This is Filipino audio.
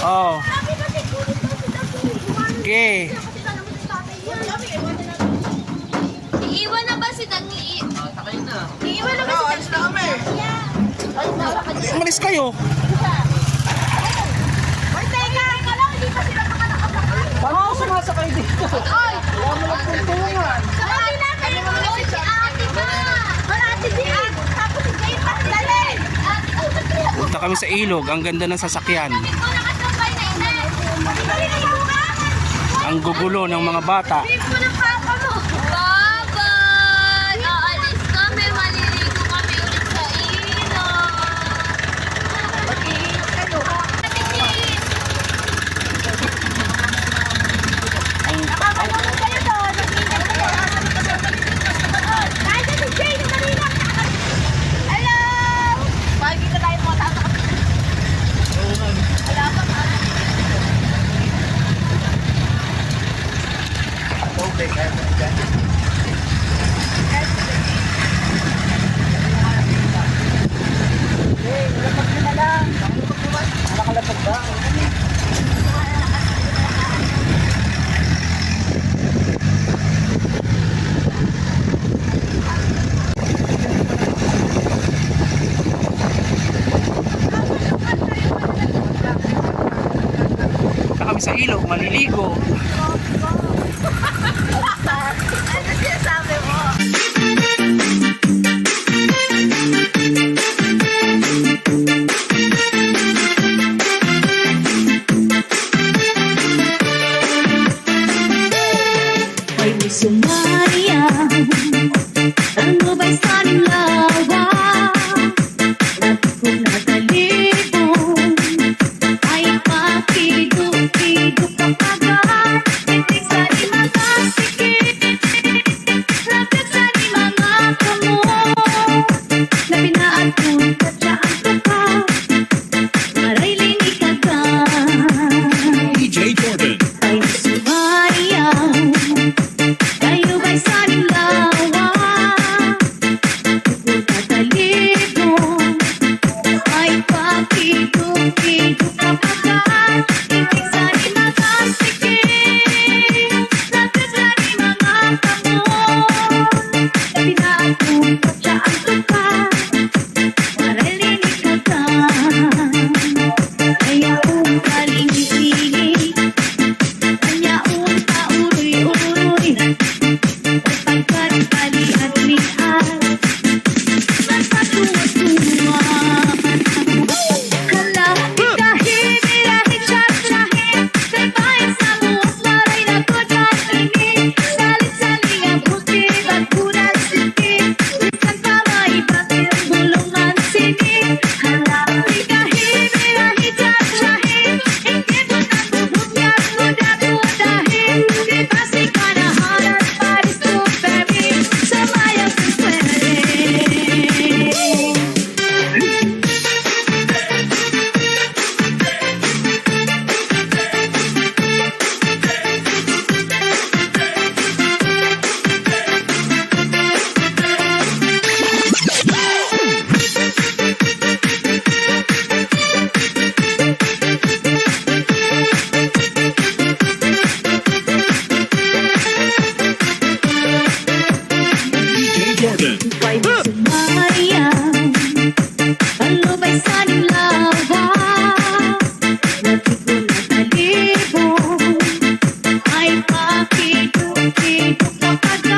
Oo. Okay. Iiwan na ba si Dangi? Sakay na. Iiwan na ba si Dangi? na kami. Umalis kayo. Ay, teka, ikaw lang, hindi pa sila makalakabakal. Paano ako sumasakay dito? Ay! Wala mo lang tuntungan. Sabi na kayo mo si ate ba? Wala ate Jane. Tapos si Jane pagdalin. Ate, oh, ba't kaya? Punta kami sa ilog. Ang ganda ng sasakyan. Ang gugulo ng mga bata. Bib mo ng papa mo. Papa! Aalis kami. Maliligo kami ulit sa ilog. Mag-iingat kayo. Ate Jane. Ang, Nakakatulog kayo doon. Kahit na si Jane, dali na. Hello! Makikita tayo mga tata. Wala pa ba? punta kami sa ilog. Maliligo. cut, cut. Bye.